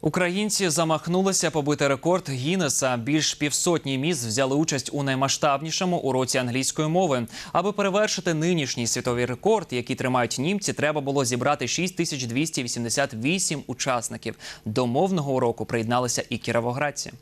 Українці замахнулися побити рекорд Гіннеса. Більш півсотні міст взяли участь у наймасштабнішому уроці англійської мови. Аби перевершити нинішній світовий рекорд, який тримають німці, треба було зібрати 6288 учасників. До мовного уроку приєдналися і кіровоградці.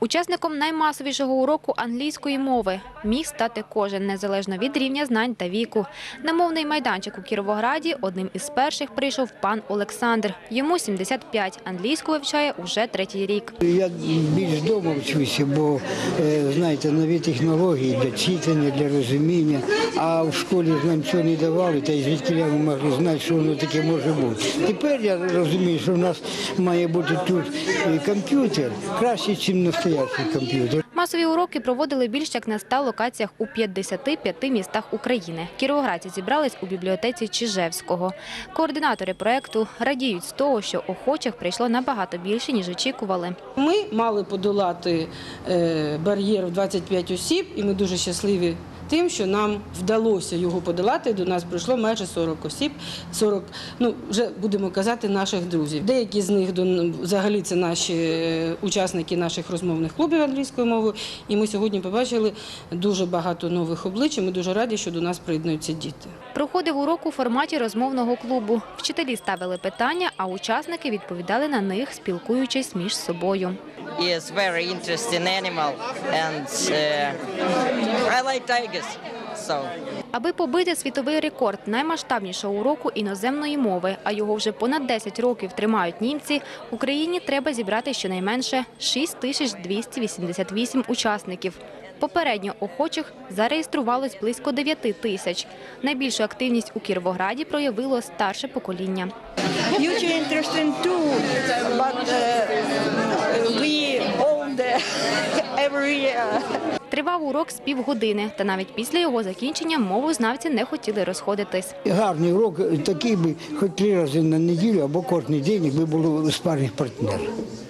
Учасником наймасовішого уроку англійської мови міг стати кожен, незалежно від рівня знань та віку. На мовний майданчик у Кіровограді одним із перших прийшов пан Олександр. Йому 75, англійську вивчає уже третій рік. Я більш вдома вчуся, бо е, знаєте, нові технології для читання, для розуміння. А в школі нам цього не давали, та й звідки ми могли знати, що воно таке може бути. Тепер я розумію, що в нас має бути тут е, комп'ютер краще, ніж настоящий комп'ютер. Масові уроки проводили більш як на 100 локаціях у 55 містах України. Кіровоградці зібрались у бібліотеці Чижевського. Координатори проекту радіють з того, що охочих прийшло набагато більше, ніж очікували. Ми мали подолати е, бар'єр в 25 осіб, і ми дуже щасливі тим, що нам вдалося його подолати. До нас прийшло майже 40 осіб, 40, ну вже будемо казати, наших друзів. Деякі з них взагалі це наші е, учасники наших розмовних клубів англійської мови. І ми сьогодні побачили дуже багато нових облич. і Ми дуже раді, що до нас приєднуються діти. Проходив урок у форматі розмовного клубу. Вчителі ставили питання, а учасники відповідали на них, спілкуючись між собою. is very interesting animal and uh, I like tigers. So Аби побити світовий рекорд наймасштабнішого уроку іноземної мови, а його вже понад 10 років тримають німці, Україні треба зібрати щонайменше 6288 учасників. Попередньо охочих зареєструвалось близько 9 тисяч. Найбільшу активність у Кіровограді проявило старше покоління. Every year. Тривав урок з півгодини, та навіть після його закінчення мовознавці не хотіли розходитись. Гарний урок такий би хоч три рази на неділю або кожен день, якби було спарних партнер.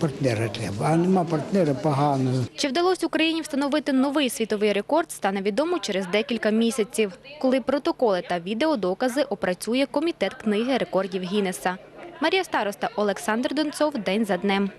Партнера треба, а нема партнера погано. Чи вдалося Україні встановити новий світовий рекорд, стане відомо через декілька місяців, коли протоколи та відеодокази опрацює комітет книги рекордів Гіннеса. Марія Староста, Олександр Донцов. День за днем.